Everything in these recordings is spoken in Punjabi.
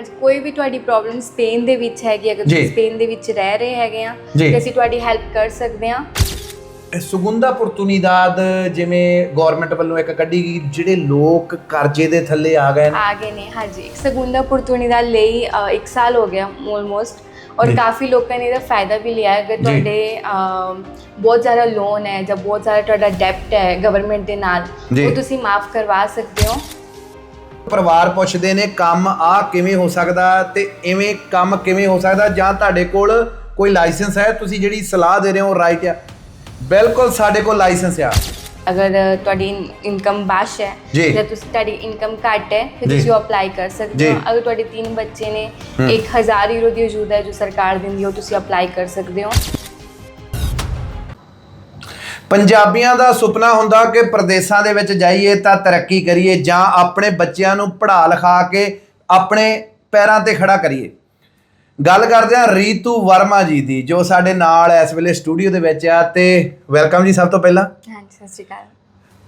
ਹਾਂਜੀ ਕੋਈ ਵੀ ਤੁਹਾਡੀ ਪ੍ਰੋਬਲਮ ਸਪੇਨ ਦੇ ਵਿੱਚ ਹੈਗੀ ਅਗਰ ਜੀ। ਤੁਸੀਂ ਸਪੇਨ ਦੇ ਵਿੱਚ ਰਹਿ ਰਹੇ ਹੈਗੇ ਆ ਜੀ। ਤੇ ਅਸੀਂ ਤੁਹਾਡੀ ਹੈਲਪ ਕਰ ਸਕਦੇ ਆ ਸੁਗੰਧਾ oportunidad ਜਿਵੇਂ ਗਵਰਨਮੈਂਟ ਵੱਲੋਂ ਇੱਕ ਕੱਢੀ ਗਈ ਜਿਹੜੇ ਲੋਕ ਕਰਜ਼ੇ ਦੇ ਥੱਲੇ ਆ ਗਏ ਨੇ ਆ ਗਏ ਨੇ ਹਾਂਜੀ ਇੱਕ ਸਗੁੰਦਾ ਪੁਰਤੂਨੀਦਾ ਲਈ ਅ, ਇੱਕ ਸਾਲ ਹੋ ਗਿਆ ਆਲਮੋਸਟ ਔਰ ਜੀ। ਕਾਫੀ ਲੋਕਾਂ ਨੇ ਇਹਦਾ ਫਾਇਦਾ ਵੀ ਲਿਆ ਹੈ ਅਗਰ ਜੀ। ਤੁਹਾਡੇ ਅ, ਬਹੁਤ ਜ਼ਿਆਦਾ ਲੋਨ ਹੈ ਜਾਂ ਬਹੁਤ ਜ਼ਿਆਦਾ ਤੁਹਾਡਾ ਡੈਪਟ ਹੈ ਗਵਰਨਮੈਂਟ ਦੇ ਨਾਲ ਜੀ। ਉਹ ਤੁਸੀਂ ਮਾਫ ਕਰਵਾ ਸਕਦੇ ਹੋ ਪਰਿਵਾਰ ਪੁੱਛਦੇ ਨੇ ਕੰਮ ਆ ਕਿਵੇਂ ਹੋ ਸਕਦਾ ਤੇ ਇਵੇਂ ਕੰਮ ਕਿਵੇਂ ਹੋ ਸਕਦਾ ਜਾਂ ਤੁਹਾਡੇ ਕੋਲ ਕੋਈ ਲਾਇਸੈਂਸ ਹੈ ਤੁਸੀਂ ਜਿਹੜੀ ਸਲਾਹ ਦੇ ਰਹੇ ਹੋ ਰਾਈਟ ਆ ਬਿਲਕੁਲ ਸਾਡੇ ਕੋਲ ਲਾਇਸੈਂਸ ਆ ਅਗਰ ਤੁਹਾਡੀ ਇਨਕਮ ਬਾਸ਼ ਹੈ ਜੀ। ਜਾਂ ਤੁਸੀਂ ਤੁਹਾਡੀ ਇਨਕਮ ਘੱਟ ਹੈ ਫਿਰ ਜੀ। ਤੁਸੀਂ ਅਪਲਾਈ ਕਰ ਸਕਦੇ ਹੋ ਜੀ। ਅਗਰ ਤੁਹਾਡੇ ਤਿੰਨ ਬੱਚੇ ਨੇ ਹਮ। 1000 ਯੂਰੋ ਦੀ ਅਜੂਦਾ ਹੈ ਜੋ ਸਰਕਾਰ ਦਿੰਦੀ ਹੈ ਉਹ ਤੁਸੀਂ ਅਪਲਾਈ ਕਰ ਸਕਦੇ ਹੋ ਪੰਜਾਬੀਆਂ ਦਾ ਸੁਪਨਾ ਹੁੰਦਾ ਕਿ ਪ੍ਰਦੇਸ਼ਾਂ ਦੇ ਵਿੱਚ ਜਾਈਏ ਤਾਂ ਤਰੱਕੀ ਕਰੀਏ ਜਾਂ ਆਪਣੇ ਬੱਚਿਆਂ ਨੂੰ ਪੜ੍ਹਾ ਲਿਖਾ ਕੇ ਆਪਣੇ ਪੈਰਾਂ ਤੇ ਖੜਾ ਕਰੀਏ। ਗੱਲ ਕਰਦੇ ਹਾਂ ਰੀਤੂ ਵਰਮਾ ਜੀ ਦੀ ਜੋ ਸਾਡੇ ਨਾਲ ਇਸ ਵੇਲੇ ਸਟੂਡੀਓ ਦੇ ਵਿੱਚ ਆ ਤੇ ਵੈਲਕਮ ਜੀ ਸਭ ਤੋਂ ਪਹਿਲਾਂ। ਹਾਂਜੀ ਸਤਿ ਸ਼੍ਰੀ ਅਕਾਲ।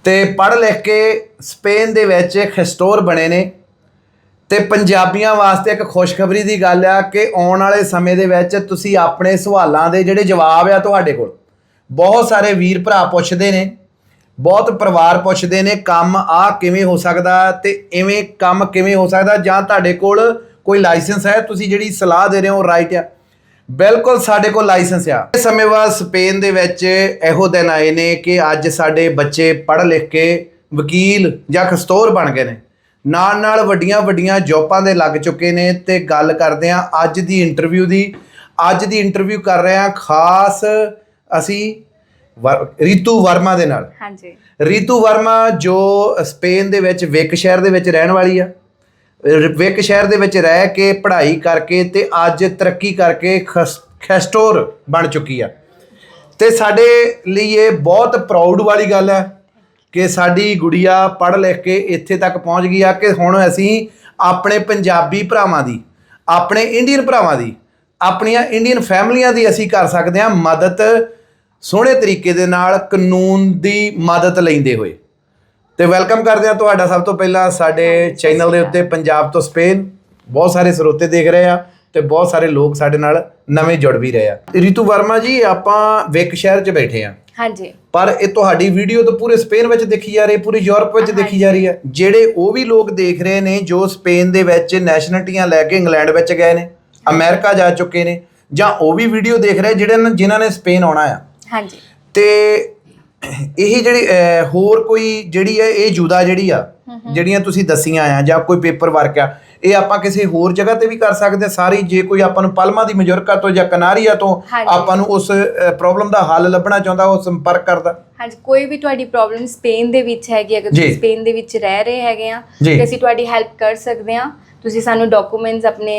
ਤੇ ਪੜ੍ਹ ਲਿਖ ਕੇ ਸਪੇਨ ਦੇ ਵਿੱਚ ਖਿਸਟੋਰ ਬਣੇ ਨੇ ਤੇ ਪੰਜਾਬੀਆਂ ਵਾਸਤੇ ਇੱਕ ਖੁਸ਼ਖਬਰੀ ਦੀ ਗੱਲ ਆ ਕਿ ਆਉਣ ਵਾਲੇ ਸਮੇਂ ਦੇ ਵਿੱਚ ਤੁਸੀਂ ਆਪਣੇ ਸਵਾਲਾਂ ਦੇ ਜਿਹੜੇ ਜਵਾਬ ਆ ਤੁਹਾਡੇ ਕੋਲ ਬਹੁਤ ਸਾਰੇ ਵੀਰ ਭਰਾ ਪੁੱਛਦੇ ਨੇ, ਬਹੁਤ ਪਰਿਵਾਰ ਪੁੱਛਦੇ ਨੇ, ਕੰਮ ਆ ਕਿਵੇਂ ਹੋ ਸਕਦਾ ਤੇ ਇਵੇਂ ਕੰਮ ਕਿਵੇਂ ਹੋ ਸਕਦਾ ਜਾਂ ਤੁਹਾਡੇ ਕੋਲ ਕੋਈ ਲਾਇਸੈਂਸ ਹੈ? ਤੁਸੀਂ ਜਿਹੜੀ ਸਲਾਹ ਦੇ ਰਹੇ ਹੋ ਰਾਈਟ ਆ। ਬਿਲਕੁਲ ਸਾਡੇ ਕੋਲ ਲਾਇਸੈਂਸ ਆ। ਇਸ ਸਮੇਂ ਬਾਅਦ ਸਪੇਨ ਦੇ ਵਿੱਚ ਇਹੋ ਦਿਨ ਆਏ ਨੇ ਕਿ ਅੱਜ ਸਾਡੇ ਬੱਚੇ ਪੜ੍ਹ ਲਿਖ ਕੇ ਵਕੀਲ ਜਾਂ ਖਸਤੋਰ ਬਣ ਗਏ ਨੇ। ਨਾਲ ਨਾਲ ਵੱਡੀਆਂ ਵੱਡੀਆਂ ਜੌਬਾਂ ਦੇ ਲੱਗ ਚੁੱਕੇ ਨੇ ਤੇ ਗੱਲ ਕਰਦੇ ਆ ਅੱਜ ਦੀ ਇੰਟਰਵਿਊ ਦੀ। ਅੱਜ ਦੀ ਇੰਟਰਵਿਊ ਕਰ ਰਹੇ ਆ ਖਾਸ ਅਸੀਂ ਰੀਤੂ ਵਰਮਾ ਦੇ ਨਾਲ। ਹਾਂਜੀ। ਰੀਤੂ ਵਰਮਾ ਜੋ ਸਪੇਨ ਦੇ ਵਿੱਚ ਵਿਕ ਸ਼ਹਿਰ ਦੇ ਵਿੱਚ ਰਹਿਣ ਵਾਲੀ ਆ। ਵਿਕ ਸ਼ਹਿਰ ਦੇ ਵਿੱਚ ਰਹਿ ਕੇ ਪੜ੍ਹਾਈ ਕਰਕੇ ਤੇ ਅੱਜ ਤਰੱਕੀ ਕਰਕੇ ਖਸ- ਖੈਸਟੋਰ ਬਣ ਚੁੱਕੀ ਆ। ਤੇ ਸਾਡੇ ਲਈ ਇਹ ਬਹੁਤ ਪ੍ਰਾਊਡ ਵਾਲੀ ਗੱਲ ਹੈ ਕਿ ਸਾਡੀ ਗੁੜੀਆ ਪੜ੍ਹ ਲਿਖ ਕੇ ਇੱਥੇ ਤੱਕ ਪਹੁੰਚ ਗਈ ਆ ਕਿ ਹੁਣ ਅਸੀਂ ਆਪਣੇ ਪੰਜਾਬੀ ਭਰਾਵਾਂ ਦੀ ਆਪਣੇ ਇੰਡੀਅਨ ਭਰਾਵਾਂ ਦੀ ਆਪਣੀਆਂ ਇੰਡੀਅਨ ਫੈਮਲੀਆਂ ਦੀ ਅਸੀਂ ਕਰ ਸਕਦੇ ਹਾਂ ਮਦਦ ਸੋਹਣੇ ਤਰੀਕੇ ਦੇ ਨਾਲ ਕਾਨੂੰਨ ਦੀ ਮਦਦ ਲੈਂਦੇ ਹੋਏ। ਤੇ ਵੈਲਕਮ ਕਰਦੇ ਹਾਂ ਤੁਹਾਡਾ ਸਭ ਤੋਂ ਪਹਿਲਾਂ ਸਾਡੇ ਚੈਨਲ ਦੇ ਉੱਤੇ ਪੰਜਾਬ ਤੋਂ ਸਪੇਨ। ਬਹੁਤ ਸਾਰੇ ਸਰੋਤੇ ਦੇਖ ਰਹੇ ਆ ਤੇ ਬਹੁਤ ਸਾਰੇ ਲੋਕ ਸਾਡੇ ਨਾਲ ਨਵੇਂ ਜੁੜ ਵੀ ਰਹੇ ਆ ਰੀਤੂ ਵਰਮਾ ਜੀ ਆਪਾਂ ਵਿਕ ਸ਼ਹਿਰ 'ਚ ਬੈਠੇ ਆ ਹਾਂਜੀ। ਪਰ ਇਹ ਤੁਹਾਡੀ ਵੀਡੀਓ ਤਾਂ ਪੂਰੇ ਸਪੇਨ ਵਿੱਚ ਦੇਖੀ ਜਾ ਰਹੀ ਹੈ ਪੂਰੀ ਯੂਰਪ ਵਿੱਚ ਦੇਖੀ ਜਾ ਰਹੀ ਹੈ। ਜਿਹੜੇ ਉਹ ਵੀ ਲੋਕ ਦੇਖ ਰਹੇ ਨੇ ਜੋ ਸਪੇਨ ਦੇ ਵਿੱਚ ਨੈਸ਼ਨਲਿਟੀਆਂ ਲੈ ਕੇ ਇੰਗਲੈਂਡ ਵਿੱਚ ਗਏ ਨੇ ਅਮਰੀਕਾ ਜਾ ਚੁੱਕੇ ਨੇ ਜਾਂ ਉਹ ਵੀ ਵੀਡੀਓ ਦੇਖ ਰਹੇ ਜਿਹੜੇ ਜਿਨ੍ਹਾਂ ਨੇ ਸਪੇਨ ਆਉਣਾ ਆ। ਹਾਂਜੀ ਤੇ ਇਹ ਜਿਹੜੀ ਅਹ, ਹੋਰ ਕੋਈ ਜਿਹੜੀ ਹੈ ਇਹ ਜੁਦਾ ਜਿਹੜੀ ਆ ਜਿਹੜੀਆਂ ਤੁਸੀਂ ਦਸੀਆਂ ਆ ਜਾਂ ਕੋਈ ਪੇਪਰ ਵਰਕ ਆ ਇਹ ਆਪਾਂ ਕਿਸੇ ਹੋਰ ਜਗ੍ਹਾ ਤੇ ਵੀ ਕਰ ਸਕਦੇ ਹਾਂ। ਸਾਰੀ ਜੇ ਕੋਈ ਆਪਾਂ ਨੂੰ ਪਲਮਾ ਦੀ ਮਜੁਰਕਾ ਤੋਂ ਜਾਂ ਕਨਾਰੀਆ ਤੋਂ ਹਾਂਜੀ। ਆਪਾਂ ਨੂੰ ਉਸ ਪ੍ਰੋਬਲਮ ਦਾ ਹੱਲ ਲੱਭਣਾ ਚਾਹੁੰਦਾ ਉਹ ਸੰਪਰਕ ਕਰਦਾ ਹਾਂਜੀ ਕੋਈ ਵੀ ਤੁਹਾਡੀ ਪ੍ਰੋਬਲਮ ਸਪੇਨ ਦੇ ਵਿੱਚ ਹੈਗੀ ਅਗਰ ਜੀ। ਤੁਸੀਂ ਸਪੇਨ ਦੇ ਵਿੱਚ ਰਹਿ ਰਹੇ ਹੈਗੇ ਆ ਜੀ। ਤੇ ਅਸੀਂ ਤੁਹਾਡੀ ਹੈਲਪ ਕਰ ਸਕਦੇ ਆ ਤੁਸੀਂ ਸਾਨੂੰ ਡਾਕੂਮੈਂਟਸ ਆਪਣੇ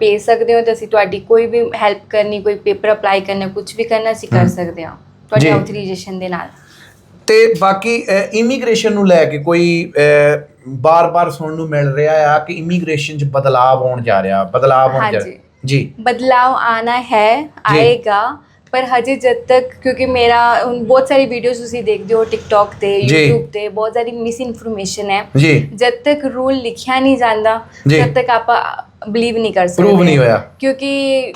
ਭੇਜ ਸਕਦੇ ਹੋ ਤੇ ਅਸੀਂ ਤੁਹਾਡੀ ਕੋਈ ਵੀ ਹੈਲਪ ਕਰਨੀ ਕੋਈ ਪੇਪਰ ਅਪਲਾਈ ਕਰਨਾ ਕੁਝ ਵੀ ਕਰਨਾ ਅਸੀਂ ਕਰ ਸਕਦੇ ਹਾਂ ਤੁਹਾਡੇ ਆਥੋਰਾਈਜੇਸ਼ਨ ਦੇ ਨਾਲ। ਤੇ ਬਾਕੀ ਇਮੀਗ੍ਰੇਸ਼ਨ ਨੂੰ ਲੈ ਕੇ ਕੋਈ ਬਾਰ-ਬਾਰ ਸੁਣਨ ਨੂੰ ਮਿਲ ਰਿਹਾ ਆ ਕਿ ਇਮੀਗ੍ਰੇਸ਼ਨ 'ਚ ਬਦਲਾਅ ਆਉਣ ਜਾ ਰਿਹਾ ਬਦਲਾਅ ਆਉਣ ਜਾ ਰਿਹਾ। ਜੀ। ਬਦਲਾਅ ਆਣਾ ਹੈ ਆਏਗਾ। ਪਰ ਹਜੇ ਜਦ ਤੱਕ ਕਿਉਂਕਿ ਮੇਰਾ ਹੁਣ ਬਹੁਤ ਸਾਰੀ ਵੀਡੀਓਜ਼ ਤੁਸੀਂ ਦੇਖਦੇ ਹੋ ਟਿਕਟੌਕ ਤੇ ਜੀ। YouTube ਤੇ ਬਹੁਤ ਸਾਰੀ ਮਿਸ ਇਨਫੋਰਮੇਸ਼ਨ ਹੈ ਜੀ ਜਦ ਤੱਕ ਰੂਲ ਲਿਖਿਆ ਨਹੀਂ ਜਾਂਦਾ ਜੀ। ਜਦ ਤੱਕ ਆਪਾਂ ਬਲੀਵ ਨਹੀਂ ਕਰ ਸਕਦੇ Prove ਨਹੀਂ ਹੋਇਆ। ਕਿਉਂਕਿ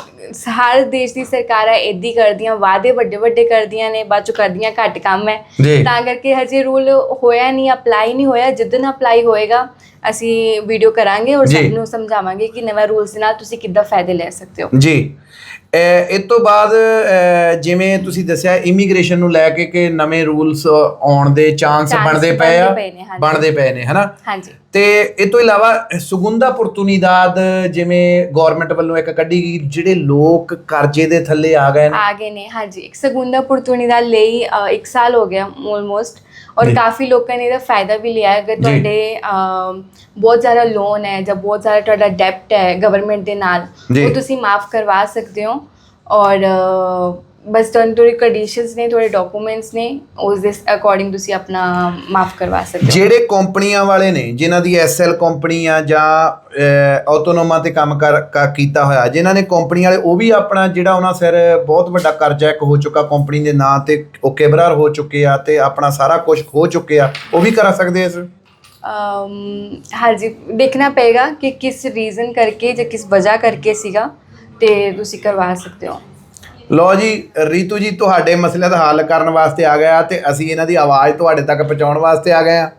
ਹਰ ਦੇਸ਼ ਦੀ ਸਰਕਾਰਾਂ ਏਦੀ ਕਰਦੀਆਂ ਵਾਅਦੇ ਵੱਡੇ ਵੱਡੇ ਕਰਦੀਆਂ ਨੇ ਬਾਅਦ ਚੋਂ ਕਰਦੀਆਂ ਘੱਟ ਕੰਮ ਹੈ ਜੀ। ਤਾਂ ਕਰਕੇ ਹਜੇ ਰੂਲ ਹੋਇਆ ਨਹੀਂ ਅਪਲਾਈ ਨਹੀਂ ਹੋਇਆ ਜਿੱਦਨ ਅਪਲਾਈ ਹੋਏਗਾ ਅਸੀਂ ਵੀਡੀਓ ਕਰਾਂਗੇ ਔਰ ਜੀ। ਸਭ ਨੂੰ ਸਮਝਾਵਾਂਗੇ ਕਿ ਨਵੇਂ ਰੂਲਸ ਨਾਲ ਤੁਸੀਂ ਕਿੱਦਾਂ ਫਾਇਦੇ ਲੈ ਸਕਦੇ ਹੋ ਜੀ ਇਹ ਤੋਂ ਬਾਅਦ ਜਿਵੇਂ ਤੁਸੀਂ ਦੱਸਿਆ ਇਮੀਗ੍ਰੇਸ਼ਨ ਨੂੰ ਲੈ ਕੇ ਕਿ ਨਵੇਂ ਰੂਲਸ ਆਉਣ ਦੇ ਚਾਂਸ ਬਣਦੇ ਪਏ ਆ ਬਣਦੇ ਪਏ ਨੇ, ਹਾਂਜੀ। ਬਣਦੇ ਪਏ ਨੇ ਹਨਾ ਹਾਂਜੀ ਤੇ ਇਹ ਤੋਂ ਇਲਾਵਾ ਸੁਗੰਧਾ oportunidad ਜਿਵੇਂ ਗਵਰਨਮੈਂਟ ਵੱਲੋਂ ਇੱਕ ਕੱਢੀ ਗਈ ਜਿਹੜੇ ਲੋਕ ਕਰਜ਼ੇ ਦੇ ਥੱਲੇ ਆ ਗਏ ਨੇ ਆ ਗਏ ਨੇ ਹਾਂਜੀ ਇੱਕ ਸਗੁੰਦਾ ਪੁਰਤੂਨੀਦਾ ਲਈ ਅ, ਇੱਕ ਸਾਲ ਹੋ ਗਿਆ ਆਲਮੋਸਟ। ਕਾਫੀ ਲੋਕਾਂ ਨੇ ਇਹਦਾ ਫਾਇਦਾ ਵੀ ਲਿਆ ਹੈ ਅਗਰ ਜੀ। ਤੁਹਾਡੇ ਬਹੁਤ ਜ਼ਿਆਦਾ ਲੋਨ ਹੈ ਜਾਂ ਬਹੁਤ ਜ਼ਿਆਦਾ ਤੁਹਾਡਾ ਡੈਪਟ ਹੈ ਗਵਰਨਮੈਂਟ ਦੇ ਨਾਲ। ਉਹ ਤੁਸੀਂ ਮਾਫ ਕਰਵਾ ਸਕਦੇ ਹੋ ਔਰ ਬਸ ਤੁਹਾਨੂੰ ਥੋੜੀ ਕੰਡੀਸ਼ਨਸ ਨੇ ਥੋੜੇ ਡਾਕੂਮੈਂਟਸ ਨੇ ਉਸ ਦੇ ਅਕੋਰਡਿੰਗ ਤੁਸੀਂ ਆਪਣਾ ਮਾਫ ਕਰਵਾ ਸਕਦੇ ਹੋ ਜਿਹੜੇ ਕੰਪਨੀਆਂ ਵਾਲੇ ਨੇ ਜਿਨ੍ਹਾਂ ਦੀ ਐਸਐਲ ਕੰਪਨੀ ਆ ਜਾਂ ਆਟੋਨੋਮਾ ਤੇ ਕੰਮ ਕਰ ਕੀਤਾ ਹੋਇਆ ਜਿਨ੍ਹਾਂ ਨੇ ਕੰਪਨੀ ਵਾਲੇ ਉਹ ਵੀ ਆਪਣਾ ਜਿਹੜਾ ਉਹਨਾਂ ਸਿਰ ਬਹੁਤ ਵੱਡਾ ਕਰਜ਼ਾ ਇੱਕ ਹੋ ਚੁੱਕਾ ਕੰਪਨੀ ਦੇ ਨਾਂ ਤੇ ਉਹ ਕਿਬਰਾਰ ਹੋ ਚੁੱਕੇ ਆ ਤੇ ਆਪਣਾ ਸਾਰਾ ਕੁਝ ਖੋ ਚੁੱਕੇ ਆ ਉਹ ਵੀ ਕਰਾ ਸਕਦੇ ਆ ਇਸ ਅਮ, ਹਾਂਜੀ ਦੇਖਣਾ ਪਏਗਾ ਕਿ ਕਿਸ ਰੀਜ਼ਨ ਕਰਕੇ ਜਾਂ ਕਿਸ ਵਜ੍ਹਾ ਕਰਕੇ ਸੀਗਾ ਤੇ ਤੁਸੀਂ ਕਰਵਾ ਸਕਦੇ ਹੋ ਲੋ ਜੀ, ਰੀਤੂ ਜੀ, ਤੁਹਾਡੇ ਮਸਲੇ ਦਾ ਹੱਲ ਕਰਨ ਵਾਸਤੇ ਆ ਗਿਆ ਤੇ ਅਸੀਂ ਇਹਨਾਂ ਦੀ ਆਵਾਜ਼ ਤੁਹਾਡੇ ਤੱਕ ਪਹੁੰਚਾਉਣ ਵਾਸਤੇ ਆ ਗਏ ਆ।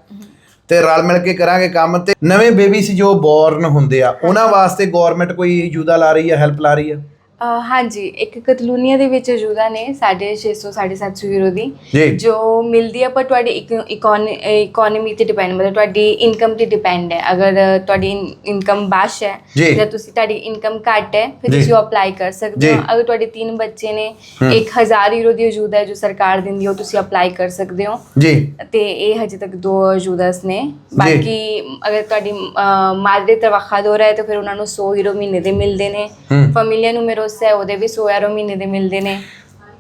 ਤੇ ਰਲ ਮਿਲ ਕੇ ਕਰਾਂਗੇ ਕੰਮ ਤੇ। ਨਵੇਂ ਬੇਬੀਸ ਜੋ ਬੋਰਨ ਹੁੰਦੇ ਆ, ਉਹਨਾਂ ਵਾਸਤੇ ਗਵਰਨਮੈਂਟ ਕੋਈ ਯੂਦਾ ਲਾ ਰਹੀ ਹੈ ਹੈਲਪ ਲਾ ਰਹੀ ਹੈ ਹਾਂਜੀ ਇੱਕ ਕਤਲੂਨੀਆ ਦੇ ਵਿੱਚ ਜੂਦਾ ਨੇ 650 750 ਯੂਰੋ ਦੀ ਜੀ। ਜੋ ਮਿਲਦੀ ਹੈ ਪਰ ਤੁਹਾਡੀ ਇਕਨੋਮੀ ਤੇ ਡਿਪੈਂਡ ਮਤਲਬ ਤੁਹਾਡੀ ਇਨਕਮ ਤੇ ਡਿਪੈਂਡ ਹੈ। ਅਗਰ ਤੁਹਾਡੀ ਇਨਕਮ ਬਾਸ਼ ਹੈ ਜੀ। ਜਾਂ ਤੁਸੀਂ ਤੁਹਾਡੀ ਇਨਕਮ ਘੱਟ ਹੈ ਫਿਰ ਜੀ। ਤੁਸੀਂ ਅਪਲਾਈ ਕਰ ਸਕਦੇ ਹੋ। ਅਗਰ ਤੁਹਾਡੇ ਤਿੰਨ ਬੱਚੇ ਨੇ ਹਮ। 1000 ਯੂਰੋ ਦੀ ਅਜੂਦਾ ਹੈ ਜੋ ਸਰਕਾਰ ਦਿੰਦੀ ਹੈ ਉਹ ਤੁਸੀਂ ਅਪਲਾਈ ਕਰ ਸਕਦੇ ਹੋ। ਜੀ। ਤੇ ਇਹ ਹਜੇ ਤੱਕ ਦੋ ਅਜੂਦਸ ਨੇ। ਬਾਕੀ ਅਗਰ ਤੁਹਾਡੀ ਮਾਦਰੇ ਤਵਖਾ ਹੋ ਰਿਹਾ ਹੈ ਤਾਂ ਫਿਰ ਉਹਨਾਂ ਨੂੰ 100 ਯੂਰੋ ਮਹੀਨੇ ਦੇ ਮਿਲਦੇ ਨੇ। ਹੂੰ। ਫੈਮਿਲੀਆ ਨੂਮੇਰੋਸ ਹੈ ਉਹਦੇ ਵੀ 100 ਯੂਰੋ ਮਹੀਨੇ ਦੇ ਮਿਲਦੇ ਨੇ।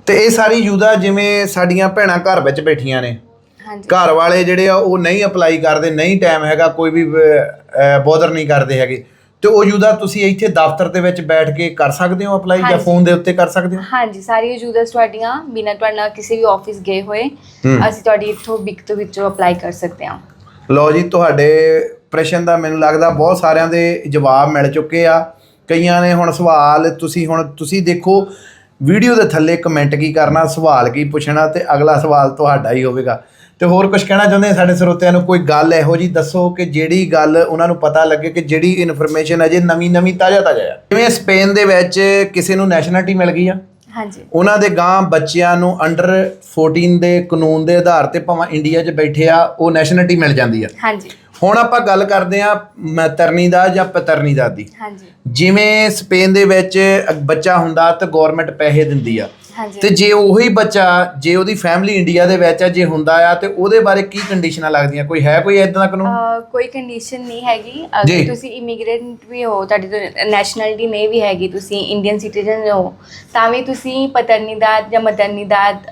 ਤੇ ਇਹ ਸਾਰੀ ਯੂਦਾ ਜਿਵੇਂ ਸਾਡੀਆਂ ਭੈਣਾਂ ਘਰ ਵਿੱਚ ਬੈਠੀਆਂ ਨੇ। ਹਾਂਜੀ। ਘਰ ਵਾਲੇ ਜਿਹੜੇ ਆ ਉਹ ਨਹੀਂ ਅਪਲਾਈ ਕਰਦੇ ਨਹੀਂ ਟਾਈਮ ਹੈਗਾ ਕੋਈ ਵੀ ਬੋਦਰ ਨਹੀਂ ਕਰਦੇ ਹੈਗੇ। ਤੇ ਉਹ ਯੂਦਾ ਤੁਸੀਂ ਇੱਥੇ ਦਫ਼ਤਰ ਦੇ ਵਿੱਚ ਬੈਠ ਕੇ ਕਰ ਸਕਦੇ ਹੋ ਅਪਲਾਈ ਜਾਂ। ਫੋਨ ਦੇ ਉੱਤੇ ਕਰ ਸਕਦੇ ਹੋ? ਹਾਂਜੀ ਸਾਰੀਆਂ ਯੂਜ਼ਰਸ ਤੁਹਾਡੀਆਂ ਬਿਨਾਂ ਤੁਹਾਡਾ ਕਿਸੇ ਵੀ ਆਫਿਸ ਗਏ ਹੋਏ। ਅਸੀਂ ਤੁਹਾਡੀ ਇੱਥੋਂ ਬਿਕ ਤੋਂ ਵਿੱਚੋਂ ਅਪਲਾਈ ਕਰ ਸਕਦੇ ਹਾਂ। ਲਓ ਜੀ ਤੁਹਾਡੇ ਪ੍ਰਸ਼ਨ ਦਾ ਮੈਨੂੰ ਲੱਗਦਾ ਬਹੁਤ ਸਾਰਿਆਂ ਦੇ ਜਵਾਬ ਮਿਲ ਚੁੱਕੇ ਆ। ਕਈਆਂ ਨੇ ਹੁਣ ਸਵਾਲ ਤੁਸੀਂ ਹੁਣ ਤੁਸੀਂ ਦੇਖੋ ਵੀਡੀਓ ਦੇ ਥੱਲੇ ਕਮੈਂਟ ਕੀ ਕਰਨਾ ਸਵਾਲ ਕੀ ਪੁੱਛਣਾ ਤੇ ਅਗਲਾ ਸਵਾਲ ਤੁਹਾਡਾ ਹੀ ਹੋਵੇਗਾ। ਤੇ ਹੋਰ ਕੁਝ ਕਹਿਣਾ ਚਾਹੁੰਦੇ ਆ ਸਾਡੇ ਸਰੋਤਿਆਂ ਨੂੰ? ਕੋਈ ਗੱਲ ਇਹੋ ਜੀ ਦੱਸੋ ਕਿ ਜਿਹੜੀ ਗੱਲ ਉਹਨਾਂ ਨੂੰ ਪਤਾ ਲੱਗੇ ਕਿ ਜਿਹੜੀ ਇਨਫੋਰਮੇਸ਼ਨ ਅਜੇ ਨਵੀਂ ਨਵੀਂ ਤਾਜ਼ਾ ਤਾਜ਼ਾ ਆ। ਜਿਵੇਂ ਸਪੇਨ ਦੇ ਵਿੱਚ ਕਿਸੇ ਨੂੰ ਨੈਸ਼ਨੈਲਿਟੀ ਮਿਲ ਗਈ ਆ। ਹਾਂਜੀ। ਉਹਨਾਂ ਦੇ ਗਾਂ ਬੱਚਿਆਂ ਨੂੰ ਅੰਡਰ 14 ਦੇ ਕਾਨੂੰਨ ਦੇ ਆਧਾਰ ਤੇ ਭਾਵੇਂ ਇੰਡੀਆ 'ਚ ਬੈਠੇ ਆ ਉਹ ਨੈਸ਼ਨੈਲਿਟੀ ਮਿਲ ਜਾਂਦੀ ਆ। ਹਾਂਜੀ। ਹੁਣ ਆਪਾਂ ਗੱਲ ਕਰਦੇ ਆ ਮਤਰਨੀ ਦਾ ਜਾਂ ਪਤਰਨੀ ਦਾ ਦੀ। ਹਾਂਜੀ। ਜਿਵੇਂ ਸਪੇਨ ਦੇ ਵਿੱਚ ਬੱਚਾ ਹੁੰਦਾ ਤਾਂ ਗਵਰਨਮੈਂਟ ਪੈਸੇ ਦਿੰਦੀ ਆ। ਹਾਂਜੀ। ਤੇ ਜੇ ਉਹੀ ਬੱਚਾ ਜੇ ਉਹਦੀ ਫੈਮਿਲੀ ਇੰਡੀਆ ਦੇ ਵਿੱਚ ਆ ਜੇ ਹੁੰਦਾ ਆ ਤੇ ਉਹਦੇ ਬਾਰੇ ਕੀ ਕੰਡੀਸ਼ਨਾਂ ਲੱਗਦੀਆਂ? ਕੋਈ ਹੈ ਕੋਈ ਇਦਾਂ ਦਾ ਕਾਨੂੰਨ? ਅਹ ਕੋਈ ਕੰਡੀਸ਼ਨ ਨਹੀਂ ਹੈਗੀ। ਜੀ। ਅਗਰ ਤੁਸੀਂ ਇਮੀਗ੍ਰੈਂਟ ਵੀ ਹੋ ਤੁਹਾਡੀ ਨੈਸ਼ਨੈਲਿਟੀ ਨਹੀਂ ਵੀ ਹੈਗੀ ਤੁਸੀਂ ਇੰਡੀਅਨ ਸਿਟੀਜ਼ਨ ਹੋ ਤਾਂ ਵੀ ਤੁਸੀਂ ਪਤਰਨੀਦਾਦ ਜਾਂ ਮਤਰਨੀਦਾਦ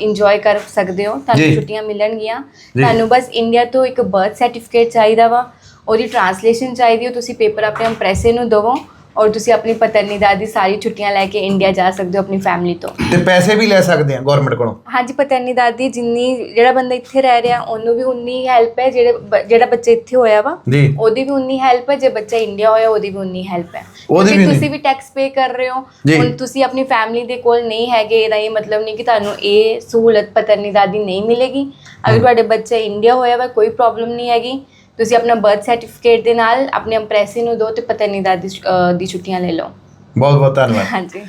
ਇੰਜੋਏ ਕਰ ਸਕਦੇ ਹੋ। ਜੀ। ਤੁਹਾਨੂੰ ਛੁੱਟੀਆਂ ਮਿਲਣਗੀਆਂ। ਜੀ। ਤੁਹਾਨੂੰ ਬਸ ਇੰਡੀਆ ਤੋਂ ਇੱਕ ਬਰਥ ਸਰਟੀਫਿਕੇਟ ਚਾਹੀਦਾ ਵਾ। ਉਹਦੀ ਟਰਾਂਸਲੇਸ਼ਨ ਚਾਹੀਦੀ ਹੋ ਤੁਸੀਂ ਪੇਪਰ ਆਪਣੇ ਅੰਪ੍ਰੈਸੇ ਨੂੰ ਦਵੋ। ਔਰ ਤੁਸੀਂ ਆਪਣੀ ਪਤਰਨੀਦਾਦ ਦੀ ਸਾਰੀ ਛੁੱਟੀਆਂ ਲੈ ਕੇ ਇੰਡੀਆ ਜਾ ਸਕਦੇ ਹੋ ਆਪਣੀ ਫੈਮਿਲੀ ਤੋਂ। ਤੇ ਪੈਸੇ ਵੀ ਲੈ ਸਕਦੇ ਆ ਗਵਰਨਮੈਂਟ ਕੋਲੋਂ? ਹਾਂਜੀ ਪਤਰਨੀ ਦਾਦੀ ਜਿੰਨੀ ਜਿਹੜਾ ਬੰਦਾ ਇੱਥੇ ਰਹਿ ਰਿਹਾ ਉਹਨੂੰ ਵੀ ਉਨੀ ਹੈਲਪ ਹੈ ਜਿਹੜੇ ਬ- ਜਿਹੜਾ ਬੱਚਾ ਇੱਥੇ ਹੋਇਆ ਵਾ ਜੀ। ਉਹਦੀ ਵੀ ਉਨੀ ਹੈਲਪ ਹੈ ਜੇ ਬੱਚਾ ਇੰਡੀਆ ਹੋਇਆ ਉਹਦੀ ਵੀ ਉਨੀ ਹੈਲਪ ਹੈ। ਉਹਦੀ ਵੀ। ਤੁਸੀਂ ਵੀ ਟੈਕਸ ਪੇ ਕਰ ਰਹੇ ਹੋ ਜੀ। ਹੁਣ ਤੁਸੀਂ ਆਪਣੀ ਫੈਮਿਲੀ ਦੇ ਕੋਲ ਨਹੀਂ ਹੈਗੇ ਇਹਦਾ ਇਹ ਮਤਲਬ ਨਹੀਂ ਕਿ ਤੁਹਾਨੂੰ ਇਹ ਸਹੂਲਤ ਪਤਰਨੀ ਦਾਦੀ ਨਹੀਂ ਮਿਲੇਗੀ। ਅਗਰ ਤੁਹਾਡੇ ਬੱਚਾ ਇੰਡੀਆ ਹੋਇਆ ਵਾ ਕੋਈ ਪ੍ਰੋਬਲਮ ਨਹੀਂ ਹੈਗੀ। ਤੁਸੀਂ ਆਪਣਾ ਬਰਥ ਸਰਟੀਫਿਕੇਟ ਦੇ ਨਾਲ ਆਪਣੇ ਅੰਪ੍ਰੈਸੀ ਨੂੰ ਦਿਓ ਤੇ ਪਤਰਨੀ ਦਾਦੀ ਅਹ, ਦੀ ਛੁੱਟੀਆਂ ਲੈ ਲਓ। ਬਹੁਤ ਬਹੁਤ ਧੰਨਵਾਦ। ਹਾਂਜੀ।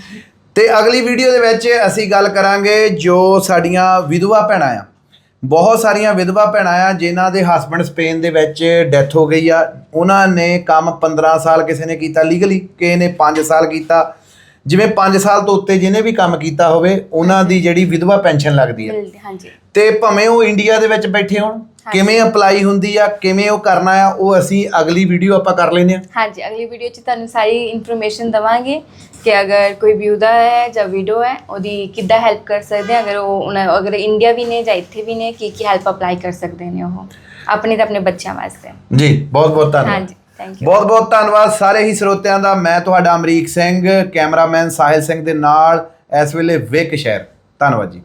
ਤੇ ਅਗਲੀ ਵੀਡੀਓ ਦੇ ਵਿੱਚ ਅਸੀਂ ਗੱਲ ਕਰਾਂਗੇ ਜੋ ਸਾਡੀਆਂ ਵਿਧਵਾ ਭੈਣਾਂ ਆ। ਬਹੁਤ ਸਾਰੀਆਂ ਵਿਧਵਾ ਭੈਣਾਂ ਆ ਜਿਨ੍ਹਾਂ ਦੇ ਹਸਬੰਡ ਸਪੇਨ ਦੇ ਵਿੱਚ ਡੈਥ ਹੋ ਗਈ ਆ। ਉਹਨਾਂ ਨੇ ਕੰਮ 15 ਸਾਲ ਕਿਸੇ ਨੇ ਕੀਤਾ ਲੀਗਲੀ ਕਿਸੇ ਨੇ 5 ਸਾਲ ਕੀਤਾ। ਜਿਵੇਂ 5 ਸਾਲ ਤੋਂ ਉੱਤੇ ਜਿਹਨੇ ਵੀ ਕੰਮ ਕੀਤਾ ਹੋਵੇ ਉਹਨਾਂ ਦੀ ਜਿਹੜੀ ਵਿਧਵਾ ਪੈਨਸ਼ਨ ਲੱਗਦੀ ਮਿਲਦੇ ਹਾਂਜੀ। ਤੇ ਭਾਵੇਂ ਉਹ ਇੰਡੀਆ ਦੇ ਵਿੱਚ ਬੈਠੇ ਹੋਣ ਕਿਵੇਂ ਅਪਲਾਈ ਹੁੰਦੀ ਆ ਕਿਵੇਂ ਉਹ ਕਰਨਾ ਆ ਉਹ ਅਸੀਂ ਅਗਲੀ ਵੀਡੀਓ ਆਪਾਂ ਕਰ ਲੈਨੇ ਆ ਹਾਂਜੀ ਅਗਲੀ ਵੀਡੀਓ 'ਚ ਤੁਹਾਨੂੰ ਸਾਰੀ ਇਨਫੋਰਮੇਸ਼ਨ ਦਵਾਂਗੇ ਕਿ ਅਗਰ ਕੋਈ ਵਿਊਦਾ ਹੈ ਜਾਂ ਵੀਡੋ ਹੈ ਉਹਦੀ ਕਿੱਦਾਂ ਹੈਲਪ ਕਰ ਸਕਦੇ ਆ ਅਗਰ ਉਹ ਉਹਨਾਂ- ਅਗਰ ਇੰਡੀਆ ਵੀ ਨੇ ਜਾਂ ਇੱਥੇ ਵੀ ਨੇ ਕੀ ਕੀ ਹੈਲਪ ਅਪਲਾਈ ਕਰ ਸਕਦੇ ਨੇ ਉਹ। ਆਪਣੇ ਤੇ ਆਪਣੇ ਬੱਚਿਆਂ ਵਾਸਤੇ। ਜੀ ਬਹੁਤ ਬਹੁਤ ਧੰਨਵਾਦ। ਹਾਂਜੀ। ਥੈਂਕ ਯੂ ਬਹੁਤ ਬਹੁਤ ਧੰਨਵਾਦ ਸਾਰੇ ਹੀ ਸਰੋਤਿਆਂ ਦਾ। ਮੈਂ ਤੁਹਾਡਾ ਅਮਰੀਕ ਸਿੰਘ, ਕੈਮਰਾਮੈਨ ਸਾਹਿਲ ਸਿੰਘ ਦੇ ਨਾਲ ਇਸ ਵੇਲੇ ਵਿਕ ਸ਼ਹਿਰ। ਧੰਨਵਾਦ ਜੀ।